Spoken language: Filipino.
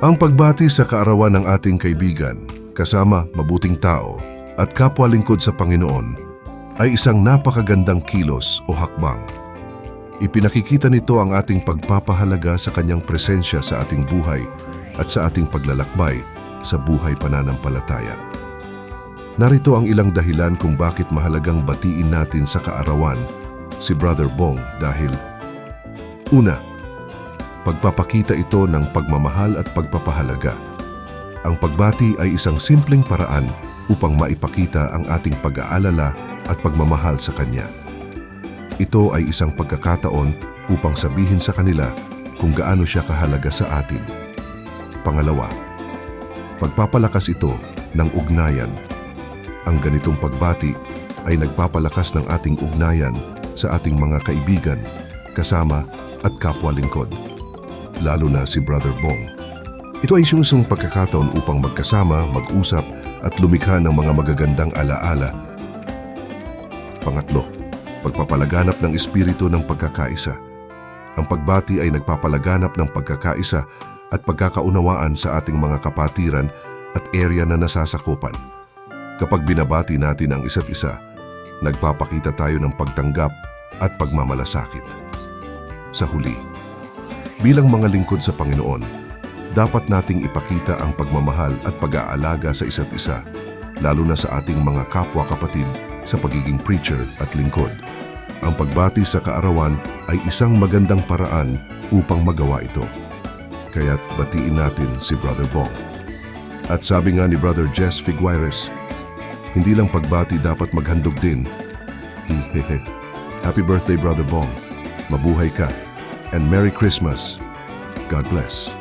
Ang pagbati sa kaarawan ng ating kaibigan, kasama mabuting tao at kapwa lingkod sa Panginoon ay isang napakagandang kilos o hakbang. Ipinakikita nito ang ating pagpapahalaga sa kanyang presensya sa ating buhay at sa ating paglalakbay sa buhay pananampalataya. Narito ang ilang dahilan kung bakit mahalagang batiin natin sa kaarawan si Brother Bong dahil Una, pagpapakita ito ng pagmamahal at pagpapahalaga. Ang pagbati ay isang simpleng paraan upang maipakita ang ating pag-aalala at pagmamahal sa Kanya. Ito ay isang pagkakataon upang sabihin sa kanila kung gaano siya kahalaga sa atin. Pangalawa, pagpapalakas ito ng ugnayan. Ang ganitong pagbati ay nagpapalakas ng ating ugnayan sa ating mga kaibigan, kasama at kapwa lingkod, lalo na si Brother Bong. Ito ay sinusong pagkakataon upang magkasama, mag-usap at lumikha ng mga magagandang alaala. Pangatlo, pagpapalaganap ng espiritu ng pagkakaisa. Ang pagbati ay nagpapalaganap ng pagkakaisa at pagkakaunawaan sa ating mga kapatiran at area na nasasakupan. Kapag binabati natin ang isa't isa, nagpapakita tayo ng pagtanggap at pagmamalasakit. Sa huli, bilang mga lingkod sa Panginoon, dapat nating ipakita ang pagmamahal at pag-aalaga sa isa't isa, lalo na sa ating mga kapwa-kapatid sa pagiging preacher at lingkod. Ang pagbati sa kaarawan ay isang magandang paraan upang magawa ito. Kaya't batiin natin si Brother Bong. At sabi nga ni Brother Jess Figueres, hindi lang pagbati dapat maghandog din. Hehehe. Happy birthday, Brother Bong. Mabuhay ka. And Merry Christmas. God bless.